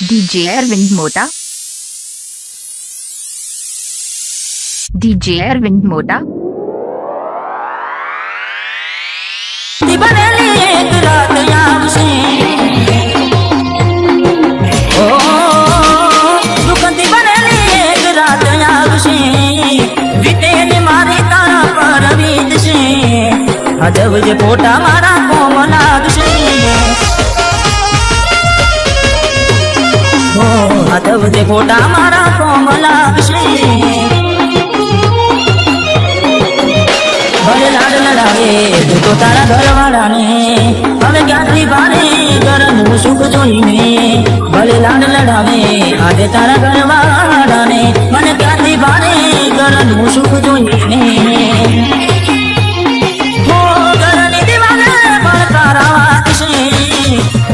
DJ Arvind Mota. DJ Arvind Mota. બનેલી એક રાત આવશે ઓ દુઃખથી બનેલી એક રાત આવશે વીતેલી મારી તારા પર વીતશે અજબ જે ફોટા મારા જે ખોટા મારા કોમલા લાગશે ભલે લાડ લડાવે તું તારા ઘરવાળાને. હવે ક્યાંથી ભારે ઘરનું સુખ જોઈને? ભલે લાડ લડાવે આજે તારા ઘરવાળાને. મને ક્યાંથી ભારે ઘરનું સુખ જોઈને?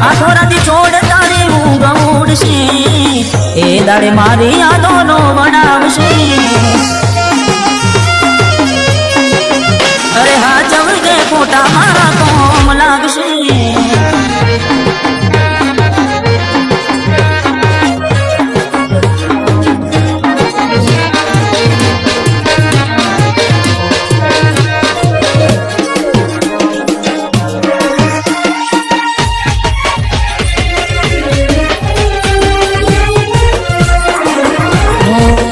આખો રાતી છોડ દાડે મારી યાદોનો બનાવશે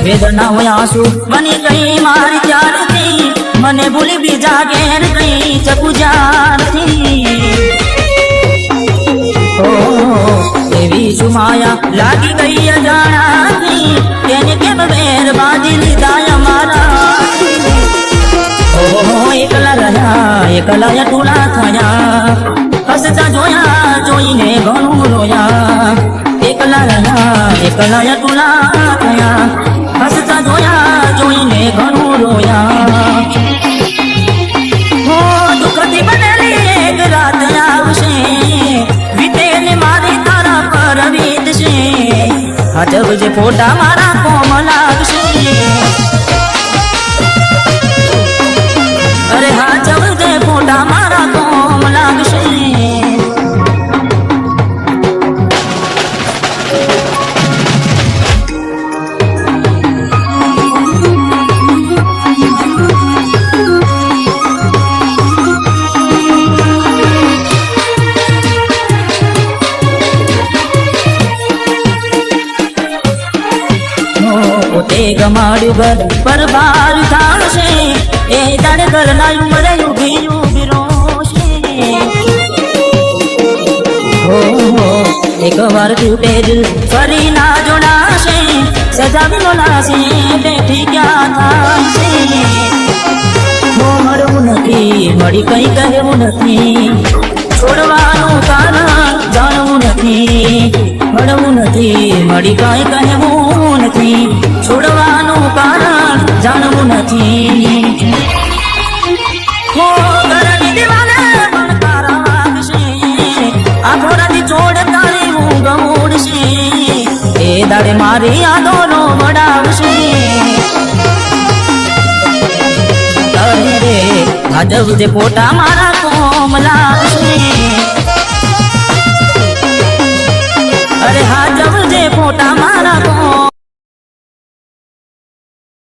વેદનાઓ આંસુ બની ગઈ મારી ત્યારથી મને ભૂલી બીજા ઘેર ગઈ ચકુ જ્યારથી ઓ, એવી શું માયા લાગી ગઈ અજાણાથી તેને કેમ વેર બાંધી લીધા અમારા ઓહો એકલા રહ્યા એકલા ટોળા થયા હસતા જોયા જોઈને ઘણું રોયા એકલા રહ્યા એકલા ટોળા થયા હસતા જોયા જોઈને ઘણું રોયા હો મારી તારા પર વીતશે જે ફોટા મારા કોમ લાગશે અરે હા પોતે ગમાડ્યું ઘર પર બાર થાળશે એ દાડે ઘરના ઉમરે ઊભી ઊભી રોશે. એક વાર તૂટે દિલ ફરી ના જોડાશે. સજાવી બોલાશે બેઠી ક્યાં થાશે? મળવું નથી, મળી કઈ કહેવું નથી. છોડવાનું કારણ જાણવું નથી. મળવું નથી, મળી કઈ કહેવું દાડે મારી યાદોનો વડાવશે અરે રે આજબ જે ફોટા મારા કોમ લાગશે અરે હાજવ જે ફોટા મારા